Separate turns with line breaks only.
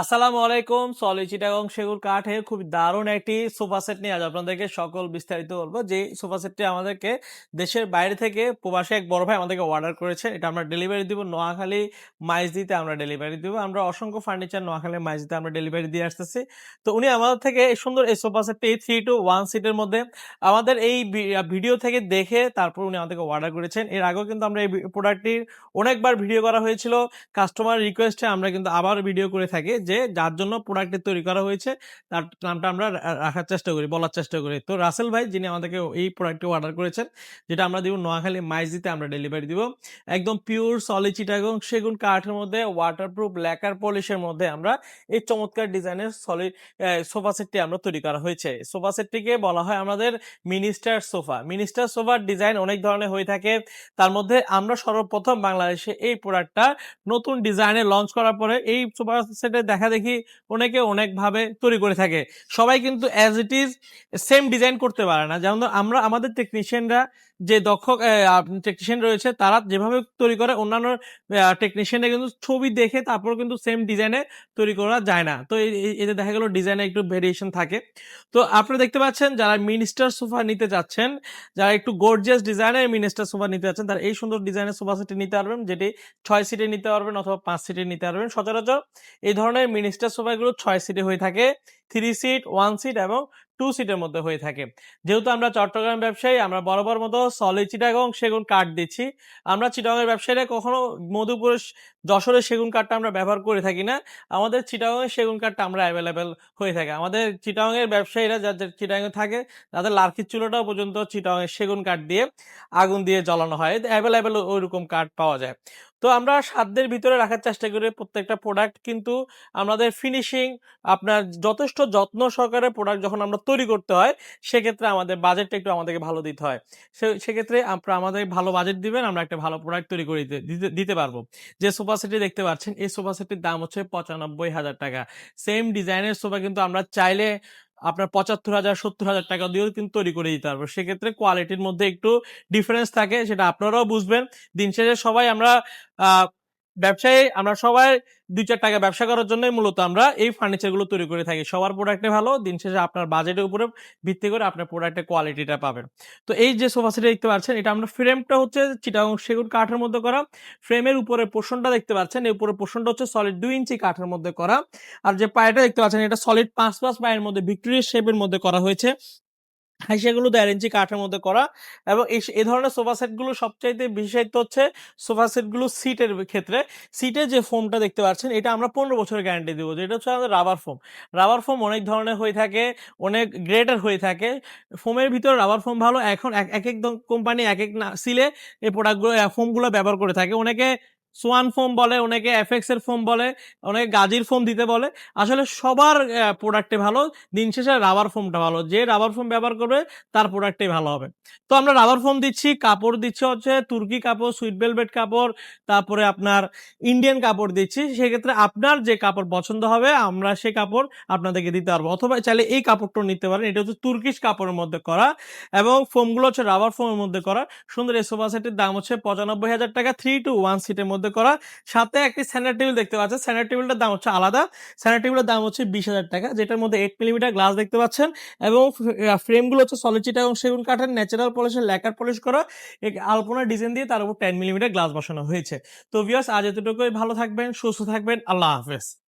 আসসালামু আলাইকুম সলি চিটাগং সেগুন কাঠের খুব দারুণ একটি সোফা সেট নিয়ে আজ আপনাদেরকে সকল বিস্তারিত বলব। যে সোফা সেটটি আমাদেরকে দেশের বাইরে থেকে প্রবাসী এক বড় ভাই আমাদেরকে অর্ডার করেছে, এটা আমরা ডেলিভারি দিব নোয়াখালী মাইজদিতে আমরা ডেলিভারি দিব। আমরা অসংখ্য ফার্নিচার নোয়াখালী মাইজদিতে আমরা ডেলিভারি দিয়ে আসতেছি। তো উনি আমাদের থেকে এই সুন্দর এই সোফা সেটটি থ্রি টু ওয়ান সিটের মধ্যে আমাদের এই ভিডিও থেকে দেখে তারপর উনি আমাদেরকে অর্ডার করেছেন। এর আগেও কিন্তু আমরা এই প্রোডাক্টটির অনেকবার ভিডিও করা হয়েছিল। কাস্টমার রিকোয়েস্টে আমরা কিন্তু আবার ভিডিও করে থাকি। যে যার জন্য প্রোডাক্টটি তৈরি করা হয়েছে, তার নামটা আমরা রাখার চেষ্টা করি, বলার চেষ্টা করি। তো রাসেল ভাই, যিনি আমাদেরকে এই প্রোডাক্টটি অর্ডার করেছেন, যেটা আমরা দিব নোয়াখালী মাইজিতে আমরা ডেলিভারি দিব। একদম পিওর সলিড চিটাগং সেগুন কাঠের মধ্যে ওয়াটারপ্রুফ ল্যাকার পলিশের মধ্যে আমরা এই চমৎকার ডিজাইনের সলিড সোফা সেটটি আমরা তৈরি করা হয়েছে। সোফা সেটটিকে বলা হয় আমাদের মিনিস্টার সোফা মিনিস্টার সোফার ডিজাইন অনেক ধরনের হয়ে থাকে। তার মধ্যে আমরা সর্বপ্রথম বাংলাদেশে এই প্রোডাক্টটা নতুন ডিজাইনে লঞ্চ করার পরে এই সোফা সেটের দেখা দেখি অনেকে অনেকভাবে তৈরি করে থাকে। সবাই কিন্তু as it is same design করতে পারে না। যেমন আমরা আমাদের টেকনিশিয়ানরা যে দক্ষ টেকনিশিয়ান রয়েছে, তারা যেভাবে তৈরি করে, অন্যান্য টেকনিশিয়ানরা কিন্তু ছবি দেখে তারপর কিন্তু সেম ডিজাইনে তৈরি করা যায় না। তো এতে দেখা গেল ডিজাইনে একটু ভেরিয়েশন থাকে। তো আপনারা দেখতে পাচ্ছেন, যারা মিনিস্টার সোফা নিতে যাচ্ছেন যারা একটু গর্জিয়াস ডিজাইনের মিনিস্টার সোফা নিতে যাচ্ছেন তারা এই সুন্দর ডিজাইনের সোফা সেটটি নিতে পারবেন, যেটি ছয় সিটে নিতে পারবেন অথবা পাঁচ সিটে নিতে পারবেন। সচরাচর এই ধরনের মিনিস্টার সোফাগুলো ছয় সিটে হয়ে থাকে থ্রি সিট ওয়ান সিট এবং টু সিটের মধ্যে হয়ে থাকে। যেহেতু আমরা চট্টগ্রাম ব্যবসায়ী, আমরা বরাবর মতো সলিড চিটাগং সেগুন কাঠ দিচ্ছি। আমরা চিটাগংয়ের ব্যবসায়ীরা কখনো মধুপুর যশোরের সেগুন কাঠটা আমরা ব্যবহার করে থাকি না। আমাদের চিটাগংয়ের সেগুন কাঠটা আমরা অ্যাভেলেবেল হয়ে থাকে। আমাদের চিটাগংয়ের ব্যবসায়ীরা যাদের চিটাগংয়ে থাকে, তাদের লার্কির চুলোটাও পর্যন্ত চিটাগংয়ের সেগুন কাঠ দিয়ে আগুন দিয়ে জ্বালানো হয়। অ্যাভেলেবেল ওইরকম কাঠ পাওয়া যায়। তো আমরা সাধ্যের ভিতরে রাখার চেষ্টা করি প্রত্যেকটা প্রোডাক্ট কিন্তু আমাদের ফিনিশিং আপনার যথেষ্ট যত্ন সহকারে প্রোডাক্ট যখন আমরা তৈরি করতে হয়, সেক্ষেত্রে আমাদের বাজেটটা একটু আমাদেরকে ভালো দিতে হয়। সেক্ষেত্রে আপনারা আমাদের ভালো বাজেট দিবেন, আমরা একটা ভালো প্রোডাক্ট তৈরি করে দিতে- দিতে দিতে পারব। যে সোফা সেটটি দেখতে পাচ্ছেন, এই সোফা সেটটির দাম হচ্ছে পঁচানব্বই হাজার টাকা। সেম ডিজাইনের সোফা কিন্তু আমরা চাইলে আপনার পঁচাত্তর হাজার, সত্তর হাজার টাকা দিয়েও কিন্তু তৈরি করে দিতে পারব। সেক্ষেত্রে কোয়ালিটির মধ্যে একটু ডিফারেন্স থাকে, সেটা আপনারাও বুঝবেন। দিন শেষে সবাই আমরা ব্যবসায়ী আমরা সবাই দুই চার টাকা ব্যবসা করার জন্যই মূলত আমরা এই ফার্নিচারগুলো তৈরি করে থাকি। সবার প্রোডাক্টে ভালো, দিন শেষে আপনার বাজেটের উপরে ভিত্তি করে আপনার প্রোডাক্টের কোয়ালিটিটা পাবেন। তো এই যে সোফা সেট দেখতে পাচ্ছেন, এটা আমরা ফ্রেমটা হচ্ছে চিটাগং সেগুন কাঠের মধ্যে করা। ফ্রেমের উপরে পোর্শনটা দেখতে পাচ্ছেন, এই উপরে পোর্শনটা হচ্ছে সলিড দুই ইঞ্চি কাঠের মধ্যে করা। আর যে পায়েটা দেখতে পাচ্ছেন, এটা সলিড পাঁচ পাঁচ পায়ের মধ্যে, ভিক্টোরিয়া শেপের মধ্যে করা হয়েছে। হাইসেগুলো দেড় ইঞ্চি কাঠের মধ্যে করা এবং এই এই ধরনের সোফা সেটগুলো সবচাইতে বিশেষত্ব হচ্ছে সোফা সেটগুলো সিটের ক্ষেত্রে। সিটের যে ফোমটা দেখতে পাচ্ছেন, এটা আমরা পনেরো বছরের গ্যারান্টি দেবো। যেটা হচ্ছে আমাদের রাবার ফোম। রাবার ফোম অনেক ধরনের হয়ে থাকে, অনেক গ্রেটার হয়ে থাকে। ফোমের ভিতরে রাবার ফোম ভালো। এখন এক এক কোম্পানি এক এক না, সিলে এই প্রোডাক্টগুলো, ফোমগুলো ব্যবহার করে থাকে। অনেকে সোয়ান ফোম বলে, অনেকে এফএক্স এর ফোম বলে, অনেকে গাজির ফোম দিতে বলে। আসলে সবার প্রোডাক্টে ভালো, দিন শেষে রাবার ফোমটা ভালো। যে রাবার ফোম ব্যবহার করবে, তার প্রোডাক্টই ভালো হবে। তো আমরা রাবার ফোম দিচ্ছি, কাপড় দিচ্ছি হচ্ছে তুর্কি কাপড়, সুইট ভেলভেট কাপড়, তারপরে আপনার ইন্ডিয়ান কাপড় দিচ্ছি। সেক্ষেত্রে আপনার যে কাপড় পছন্দ হবে, আমরা সে কাপড় আপনাদেরকে দিতে পারব। অথবা চাইলে এই কাপড়টাও নিতে পারেন, এটা হচ্ছে তুর্কিশ কাপড়ের মধ্যে করা এবং ফোমগুলো হচ্ছে রাবার ফোমের মধ্যে করা। সুন্দর এই সেটের দাম হচ্ছে পঁচানব্বই হাজার টাকা থ্রি টু ওয়ান সিটের মধ্যে করা। সাথে একটি স্যান্ডার টেবিল দেখতে পাচ্ছেন। স্যান্ডার টেবিলটার দাম হচ্ছে আলাদা। স্যান্ডার টেবিলের দাম হচ্ছে বিশ হাজার টাকা, যেটার মধ্যে এইট মিলিমিটার গ্লাস দেখতে পাচ্ছেন এবং ফ্রেমগুলো হচ্ছে সলিচিটা এবং সেগুন কাঠের ন্যাচারাল পলিশের ল্যাকার পলিশ করা। এক আলপনা ডিজাইন দিয়ে তার উপর টেন মিলিমিটার গ্লাস বসানো হয়েছে। তো ভিওস আজ এতটুকুই। ভালো থাকবেন, সুস্থ থাকবেন। আল্লাহ হাফেজ।